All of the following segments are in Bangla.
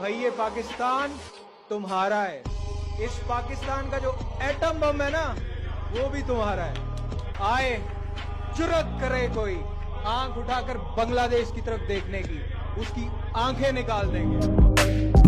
भाई, ये पाकिस्तान तुम्हारा है। इस पाकिस्तान का जो एटम बम है ना, वो भी तुम्हारा है। आए जुरत करे कोई। आँख उठाकर बांग्लादेश की तरफ़ देखने की, उसकी आँखें निकाल देंगे।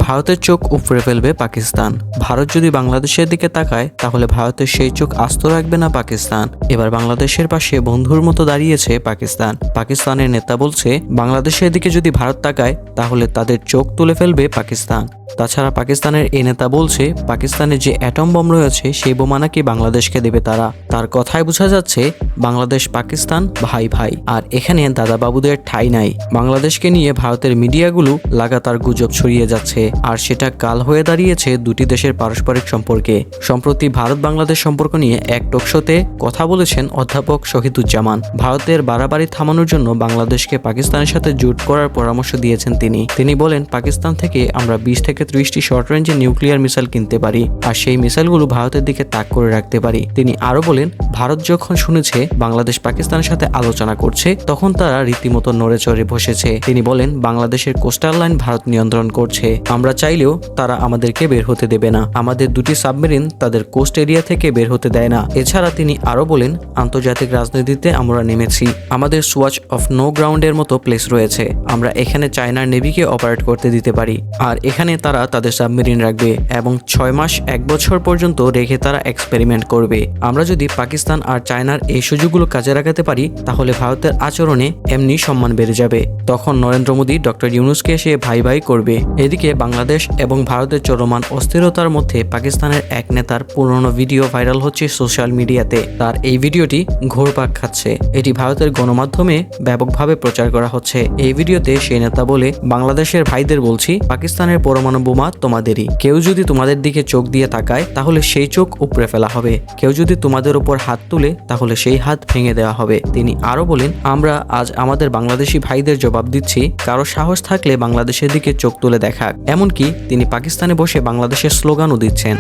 ভারতের চোখ উপড়ে ফেলবে পাকিস্তান। ভারত যদি বাংলাদেশের দিকে তাকায়, তাহলে ভারতের সেই চোখ আস্ত রাখবে না পাকিস্তান। এবার বাংলাদেশের পাশে বন্ধুর মতো দাঁড়িয়েছে পাকিস্তান। পাকিস্তানের নেতা বলছে, বাংলাদেশের দিকে যদি ভারত তাকায়, তাহলে তাদের চোখ তুলে ফেলবে পাকিস্তান। তাছাড়া পাকিস্তানের এই নেতা বলছে, পাকিস্তানের যে অ্যাটম বম রয়েছে, সেই বোমা নাকি বাংলাদেশকে দেবে তারা। তার কথায় বোঝা যাচ্ছে, বাংলাদেশ, পাকিস্তান, ভাই ভাই। আর এখানে দাদা বাবুদের ঠাঁই নাই। বাংলাদেশকে নিয়ে ভারতের মিডিয়াগুলো লাগাতার গুজব ছড়িয়ে যাচ্ছে। আর সেটা কাল হয়ে দাঁড়িয়েছে দুটি দেশের পারস্পরিক সম্পর্কে। সম্প্রতি ভারত বাংলাদেশ সম্পর্ক নিয়ে এক টকশোতে কথা বলেছেন অধ্যাপক শহীদুজ্জামান। ভারতের বাড়াবাড়ি থামানোর জন্য বাংলাদেশকে পাকিস্তানের সাথে জোট করার পরামর্শ দিয়েছেন তিনি। তিনি বলেন, পাকিস্তান থেকে আমরা বিশ থেকে ত্রিশটি শর্ট রেঞ্জের নিউক্লিয়ার মিসাইল কিনতে পারি। আর সেই মিসাইলগুলো ভারতের দিকে তাক করে রাখতে পারি। তিনি আরও বলেন, ভারত যখন শুনেছে বাংলাদেশ পাকিস্তানের সাথে আলোচনা করছে, তখন তারা রীতিমতো নড়ে চড়ে বসেছে। তিনি বলেন, বাংলাদেশের কোস্টাল লাইন ভারত নিয়ন্ত্রণ করছে। আমরা চাইলেও তারা আমাদেরকে বের হতে দেবে না। আমাদের দুটি সাবমেরিন তাদের কোস্ট এরিয়া থেকে বের হতে দেয় না। এছাড়া তিনি আরও বলেন, আন্তর্জাতিক রাজনীতিতে আমরা নেমেছি। আমাদের সোয়াচ অফ নো গ্রাউন্ডের মতো প্লেস রয়েছে। আমরা এখানে চায়নার নেভিকে অপারেট করতে দিতে পারি। আর এখানে তারা তাদের সাবমেরিন রাখবে এবং ছয় মাস এক বছর পর্যন্ত রেখে তারা এক্সপেরিমেন্ট করবে। আমরা যদি পাকিস্তান আর চায়নার এই সুযোগগুলো কাজে লাগাতে পারি, তাহলে ভারতের আচরণে এমনি সম্মান বেড়ে যাবে। তখন নরেন্দ্র মোদী, ডক্টর ইউনুসকে এসে ভাই ভাই করবে। এদিকে বাংলাদেশ এবং ভারতের চলমান অস্থিরতার মধ্যে পাকিস্তানের এক নেতার পুরনো ভিডিও ভাইরাল হচ্ছে সোশ্যাল মিডিয়াতে। তার এই ভিডিওটি ঘোরপাক খাচ্ছে। এটি ভারতের গণমাধ্যমে ব্যাপকভাবে প্রচার করা হচ্ছে। এই ভিডিওতে সেই নেতা বলে, বাংলাদেশের ভাইদের বলছি, পাকিস্তানের পরমাণু বোমা তোমাদেরই। কেউ যদি তোমাদের দিকে চোখ দিয়ে তাকায়, তাহলে সেই চোখ উপড়ে ফেলা হবে। কেউ যদি তোমাদের উপর হাত তুলে, তাহলে সেই হাত ভেঙে দেওয়া হবে। তিনি আরও বলেন, আমরা আজ আমাদের বাংলাদেশি ভাইদের জবাব দিচ্ছি। কারও সাহস থাকলে বাংলাদেশের দিকে চোখ তুলে দেখাক। এমনকি তিনি পাকিস্তানে বসে বাংলাদেশের স্লোগানও দিচ্ছেন।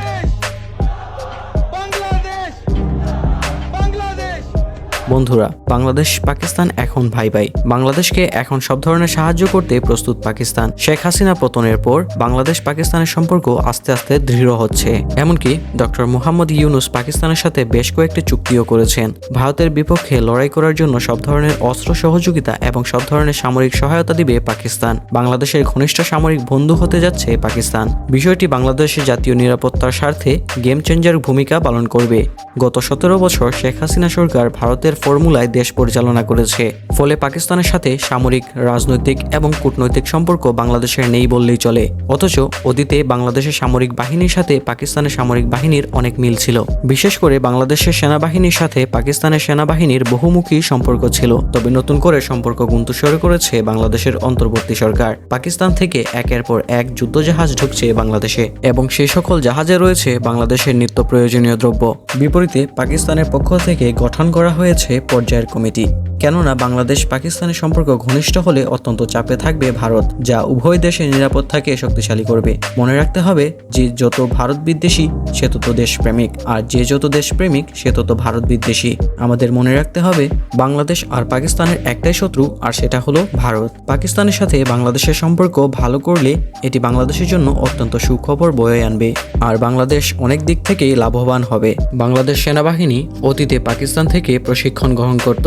বন্ধুরা, বাংলাদেশ, পাকিস্তান এখন ভাই ভাই। বাংলাদেশকে এখন সব ধরনের সাহায্য করতে প্রস্তুত পাকিস্তান। শেখ হাসিনা পতনের পর বাংলাদেশ, পাকিস্তানের সম্পর্ক আস্তে আস্তে দৃঢ় হচ্ছে। এমনকি ডক্টর মোহাম্মদ ইউনুস পাকিস্তানের সাথে বেশ কয়েকটি চুক্তিও করেছেন। ভারতের বিপক্ষে লড়াই করার জন্য সব ধরনের অস্ত্র সহযোগিতা এবং সব ধরনের সামরিক সহায়তা দিবে পাকিস্তান। বাংলাদেশের ঘনিষ্ঠ সামরিক বন্ধু হতে যাচ্ছে পাকিস্তান। বিষয়টি বাংলাদেশের জাতীয় নিরাপত্তার স্বার্থে গেম চেঞ্জার ভূমিকা পালন করবে। গত সতেরো বছর শেখ হাসিনা সরকার ভারতের ফর্মুলায় দেশ পরিচালনা করেছে। ফলে পাকিস্তানের সাথে সামরিক, রাজনৈতিক এবং কূটনৈতিক সম্পর্ক বাংলাদেশের নেই বললেই চলে। অথচ অতীতে বাংলাদেশের সামরিক বাহিনীর সাথে পাকিস্তানের সামরিক বাহিনীর অনেক মিল ছিল। বিশেষ করে বাংলাদেশের সেনাবাহিনীর সাথে পাকিস্তানের সেনাবাহিনীর বহুমুখী সম্পর্ক ছিল। তবে নতুন করে সম্পর্ক গুন্তু শুরু করেছে বাংলাদেশের অন্তর্বর্তী সরকার। পাকিস্তান থেকে একের পর এক যুদ্ধজাহাজ ঢুকছে বাংলাদেশে এবং সেই সকল জাহাজে রয়েছে বাংলাদেশের নিত্য প্রয়োজনীয় দ্রব্য। বিপরীতে পাকিস্তানের পক্ষ থেকে গঠন করা হয়েছে পর্যায়ের কমিটি। কেননা বাংলাদেশ পাকিস্তানের সম্পর্ক ঘনিষ্ঠ হলে অত্যন্ত চাপে থাকবে ভারত, যা উভয় দেশের নিরাপত্তাকে শক্তিশালী করবে। মনে রাখতে হবে যে যত ভারত বিদ্বেষী, সে তত দেশপ্রেমিক, আর যে যত দেশপ্রেমিক, সে তত ভারত বিদ্বেষী। আমাদের মনে রাখতে হবে, বাংলাদেশ আর পাকিস্তানের একটাই শত্রু, আর সেটা হলো ভারত। পাকিস্তানের সাথে বাংলাদেশের সম্পর্ক ভালো করলে এটি বাংলাদেশের জন্য অত্যন্ত সুখবর বয়ে আনবে, আর বাংলাদেশ অনেক দিক থেকেই লাভবান হবে। বাংলাদেশ সেনাবাহিনী অতীতে পাকিস্তান থেকে প্রশিক্ষণ গ্রহণ করত।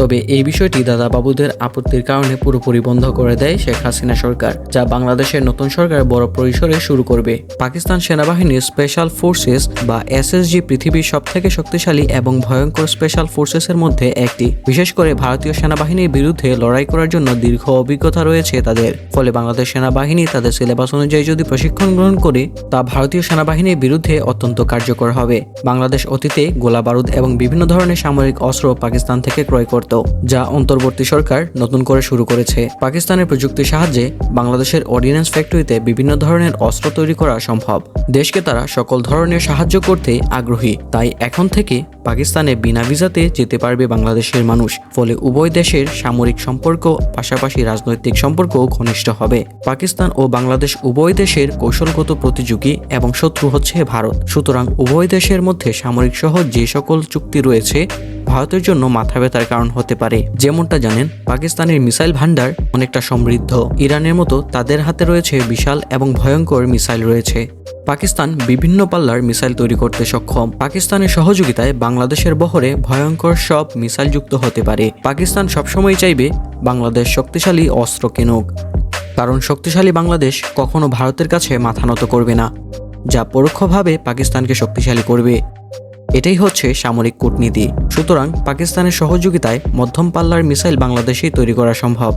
তবে এই বিষয়টি দাদা বাবুদের আপত্তির কারণে পুরোপুরি বন্ধ করে দেয় শেখ হাসিনা সরকার, যা বাংলাদেশের নতুন সরকার বড় পরিসরে শুরু করবে। পাকিস্তান সেনাবাহিনীর স্পেশাল ফোর্সেস বা এসএসজি পৃথিবীর সবথেকে শক্তিশালী এবং ভয়ঙ্কর স্পেশাল ফোর্সেসের মধ্যে একটি। বিশেষ করে ভারতীয় সেনাবাহিনীর বিরুদ্ধে লড়াই করার জন্য দীর্ঘ অভিজ্ঞতা রয়েছে তাদের। ফলে বাংলাদেশ সেনাবাহিনী তাদের সিলেবাস অনুযায়ী যদি প্রশিক্ষণ গ্রহণ করে, তা ভারতীয় সেনাবাহিনীর বিরুদ্ধে অত্যন্ত কার্যকর হবে। বাংলাদেশ অতীতে গোলা বারুদ এবং বিভিন্ন ধরনের সামরিক অস্ত্র পাকিস্তান থেকে ক্রয় করত। যা অন্তর্বর্তী সরকার নতুন করে শুরু করেছে। পাকিস্তানের প্রযুক্তির সাহায্যে বাংলাদেশের অর্ডিন্যান্স ফ্যাক্টরিতে বিভিন্ন ধরনের অস্ত্র তৈরি করা সম্ভব। দেশকে তারা সকল ধরনের সাহায্য করতে আগ্রহী। তাই এখন থেকে পাকিস্তানে বিনা ভিসাতে যেতে পারবে বাংলাদেশের মানুষ। ফলে উভয় দেশের সামরিক সম্পর্ক, পাশাপাশি রাজনৈতিক সম্পর্কও ঘনিষ্ঠ হবে। পাকিস্তান ও বাংলাদেশ উভয় দেশের কৌশলগত প্রতিযোগী এবং শত্রু হচ্ছে ভারত। সুতরাং উভয় দেশের মধ্যে সামরিক সহ যে সকল চুক্তি রয়েছে, ভারতের জন্য মাথা ব্যথার কারণ হতে পারে। যেমনটা জানেন, পাকিস্তানের মিসাইল ভান্ডার অনেকটা সমৃদ্ধ। ইরানের মতো তাদের হাতে রয়েছে বিশাল এবং ভয়ঙ্কর মিসাইল রয়েছে। পাকিস্তান বিভিন্ন পাল্লার মিসাইল তৈরি করতে সক্ষম। পাকিস্তানের সহযোগিতায় বাংলাদেশের বহরে ভয়ঙ্কর সব মিসাইল যুক্ত হতে পারে। পাকিস্তান সবসময় চাইবে বাংলাদেশ শক্তিশালী অস্ত্র কেনুক। কারণ শক্তিশালী বাংলাদেশ কখনো ভারতের কাছে মাথা নত করবে না, যা পরোক্ষভাবে পাকিস্তানকে শক্তিশালী করবে। এটাই হচ্ছে সামরিক কূটনীতি। সুতরাং পাকিস্তানের সহযোগিতায় মধ্যম পাল্লার মিসাইল বাংলাদেশেই তৈরি করা সম্ভব।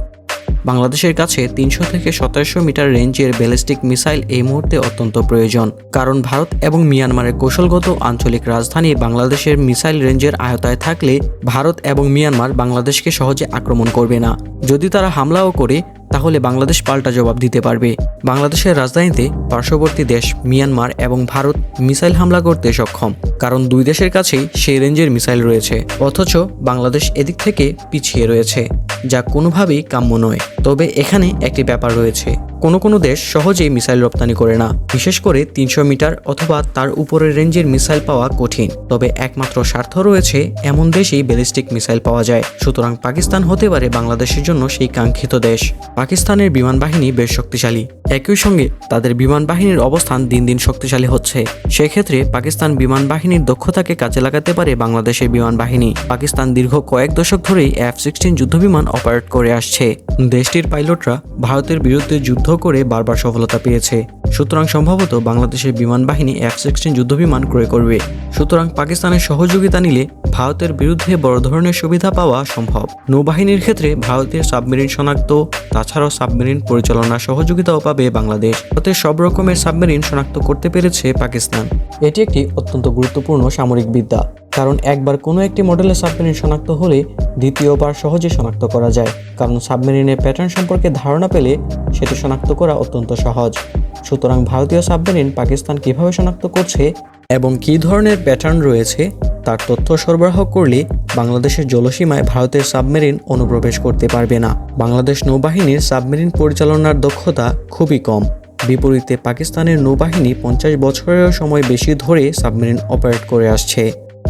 বাংলাদেশের কাছে তিনশো থেকে সতেরোশো মিটার রেঞ্জের ব্যালিস্টিক মিসাইল এই মুহূর্তে অত্যন্ত প্রয়োজন। কারণ ভারত এবং মিয়ানমারের কৌশলগত আঞ্চলিক রাজধানী বাংলাদেশের মিসাইল রেঞ্জের আয়তায় থাকলে ভারত এবং মিয়ানমার বাংলাদেশকে সহজে আক্রমণ করবে না। যদি তারা হামলাও করে তাহলে বাংলাদেশ পাল্টা জবাব দিতে পারবে। বাংলাদেশের রাজধানীতে পার্শ্ববর্তী দেশ মিয়ানমার এবং ভারত মিসাইল হামলা করতে সক্ষম, কারণ দুই দেশের কাছেই সেই রেঞ্জের মিসাইল রয়েছে। অথচ বাংলাদেশ এদিক থেকে পিছিয়ে রয়েছে, যা কোনোভাবেই কাম্য নয়। তবে এখানে একটি ব্যাপার রয়েছে। কোনো কোনো দেশ সহজেই মিসাইল রপ্তানি করে না। বিশেষ করে তিনশো মিটার অথবা তার উপরের রেঞ্জের মিসাইল পাওয়া কঠিন। তবে একমাত্র স্বার্থ রয়েছে এমন দেশেই ব্যালিস্টিক মিসাইল পাওয়া যায়। সুতরাং পাকিস্তান হতে পারে বাংলাদেশের জন্য সেই কাঙ্ক্ষিত দেশ। পাকিস্তানের বিমান বাহিনী বেশ শক্তিশালী। একই সঙ্গে তাদের বিমান বাহিনীর অবস্থান দিন দিন শক্তিশালী হচ্ছে। সেক্ষেত্রে পাকিস্তান বিমান বাহিনীর দক্ষতাকে কাজে লাগাতে পারে বাংলাদেশের বিমান বাহিনী। পাকিস্তান দীর্ঘ কয়েক দশক ধরেই এফ সিক্সটিন যুদ্ধবিমান অপারেট করে আসছে। দেশটির পাইলটরা ভারতের বিরুদ্ধে যুদ্ধ করে বারবার সফলতা পেয়েছে। সুতরাং সম্ভবত বাংলাদেশের বিমান বাহিনী এফ সিক্সটিন যুদ্ধবিমান ক্রয় করবে। সুতরাং পাকিস্তানের সহযোগিতা নিলে ভারতের বিরুদ্ধে বড় ধরনের সুবিধা পাওয়া সম্ভব। নৌবাহিনীর ক্ষেত্রে ভারতের সাবমেরিন শনাক্ত, তাছাড়াও সাবমেরিন পরিচালনা সহযোগিতাও পাবে বাংলাদেশ। ভারতের সব রকমের সাবমেরিন শনাক্ত করতে পেরেছে পাকিস্তান। এটি একটি অত্যন্ত গুরুত্বপূর্ণ সামরিক বিদ্যা। কারণ একবার কোনো একটি মডেলের সাবমেরিন শনাক্ত হলে দ্বিতীয়বার সহজে শনাক্ত করা যায়, কারণ সাবমেরিনের প্যাটার্ন সম্পর্কে ধারণা পেলে সেটি শনাক্ত করা অত্যন্ত সহজ। সুতরাং ভারতীয় সাবমেরিন পাকিস্তান কীভাবে শনাক্ত করছে এবং কী ধরনের প্যাটার্ন রয়েছে, তার তথ্য সরবরাহ করলে বাংলাদেশের জলসীমায় ভারতের সাবমেরিন অনুপ্রবেশ করতে পারবে না। বাংলাদেশ নৌবাহিনীর সাবমেরিন পরিচালনার দক্ষতা খুবই কম। বিপরীতে পাকিস্তানের নৌবাহিনী পঞ্চাশ বছরেরও সময় বেশি ধরে সাবমেরিন অপারেট করে আসছে।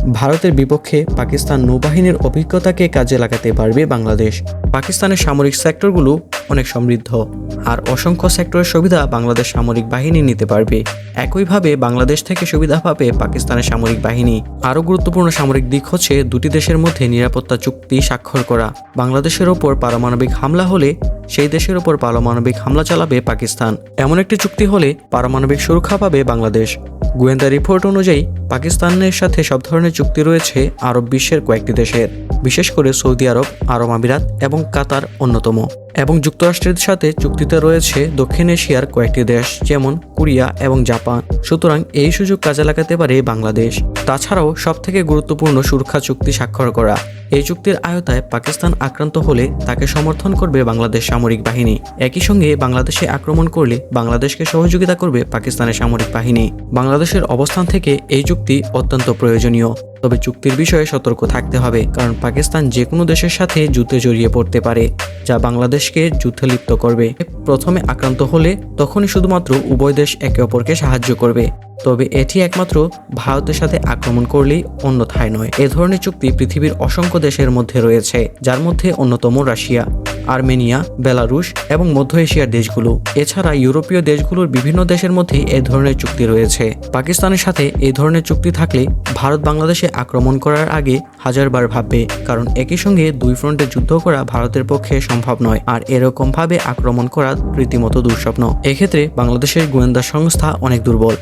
ভারতের বিপক্ষে পাকিস্তান নৌবাহিনীর অভিজ্ঞতাকে কাজে লাগাতে পারবে বাংলাদেশ। পাকিস্তানের সামরিক সেক্টরগুলো অনেক সমৃদ্ধ, আর অসংখ্য সেক্টরের সুবিধা বাংলাদেশ সামরিক বাহিনী নিতে পারবে। একইভাবে বাংলাদেশ থেকে সুবিধা পাবে পাকিস্তানের সামরিক বাহিনী। আরও গুরুত্বপূর্ণ সামরিক দিক হচ্ছে দুটি দেশের মধ্যে নিরাপত্তা চুক্তি স্বাক্ষর করা। বাংলাদেশের ওপর পারমাণবিক হামলা হলে সেই দেশের ওপর পারমাণবিক হামলা চালাবে পাকিস্তান। এমন একটি চুক্তি হলে পারমাণবিক সুরক্ষা পাবে বাংলাদেশ। গোয়েন্দা রিপোর্ট অনুযায়ী পাকিস্তানের সাথে সব ধরনের চুক্তি রয়েছে আরব বিশ্বের কয়েকটি দেশের, বিশেষ করে সৌদি আরব আরব আমিরাত এবং কাতার অন্যতম। এবং যুক্তরাষ্ট্রের সাথে চুক্তিতে রয়েছে দক্ষিণ এশিয়ার কয়েকটি দেশ, যেমন কোরিয়া এবং জাপান। সুতরাং এই সুযোগ কাজে লাগাতে পারে বাংলাদেশ। তাছাড়াও সবথেকে গুরুত্বপূর্ণ সুরক্ষা চুক্তি স্বাক্ষর করা। এই চুক্তির আয়তায় পাকিস্তান আক্রান্ত হলে তাকে সমর্থন করবে বাংলাদেশ সামরিক বাহিনী। একই সঙ্গে বাংলাদেশে আক্রমণ করলে বাংলাদেশকে সহযোগিতা করবে পাকিস্তানের সামরিক বাহিনী। বাংলাদেশের অবস্থান থেকে এই চুক্তি অত্যন্ত প্রয়োজনীয়। তবে চুক্তির বিষয়ে সতর্ক থাকতে হবে, কারণ পাকিস্তান যে কোনো দেশের সাথে যুদ্ধে জড়িয়ে পড়তে পারে, যা বাংলাদেশকে যুদ্ধে লিপ্ত করবে। প্রথমে আক্রান্ত হলে তখনই শুধুমাত্র উভয় দেশ একে অপরকে সাহায্য করবে। তবে এটি একমাত্র ভারতের সাথে আক্রমণ করলেই অন্যথায় নয়। এ ধরনের চুক্তি পৃথিবীর অসংখ্য দেশের মধ্যে রয়েছে, যার মধ্যে অন্যতম রাশিয়া, আর্মেনিয়া, বেলারুশ এবং মধ্য এশিয়ার দেশগুলো। এছাড়া ইউরোপীয় দেশগুলোর বিভিন্ন দেশের মধ্যে এ ধরনের চুক্তি রয়েছে। পাকিস্তানের সাথে এই ধরনের চুক্তি থাকলে ভারত বাংলাদেশে আক্রমণ করার আগে হাজারবার ভাববে, কারণ একই সঙ্গে দুই ফ্রন্টে যুদ্ধ করা ভারতের পক্ষে সম্ভব নয়, আর এরকমভাবে আক্রমণ করা রীতিমতো দুঃস্বপ্ন। এক্ষেত্রে বাংলাদেশের গোয়েন্দা সংস্থা অনেক দুর্বল।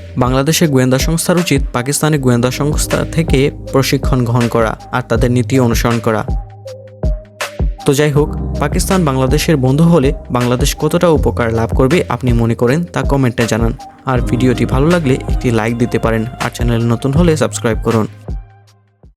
বাংলাদেশের গোয়েন্দা সংস্থার উচিত পাকিস্তানি গোয়েন্দা সংস্থা থেকে প্রশিক্ষণ গ্রহণ করা আর তাদের নীতি অনুসরণ করা। তো যাই হোক, পাকিস্তান বাংলাদেশের বন্ধু হলে বাংলাদেশ কতটা উপকার লাভ করবে আপনি মনে করেন তা কমেন্টে জানান। আর ভিডিওটি ভালো লাগলে একটি লাইক দিতে পারেন আর চ্যানেল নতুন হলে সাবস্ক্রাইব করুন।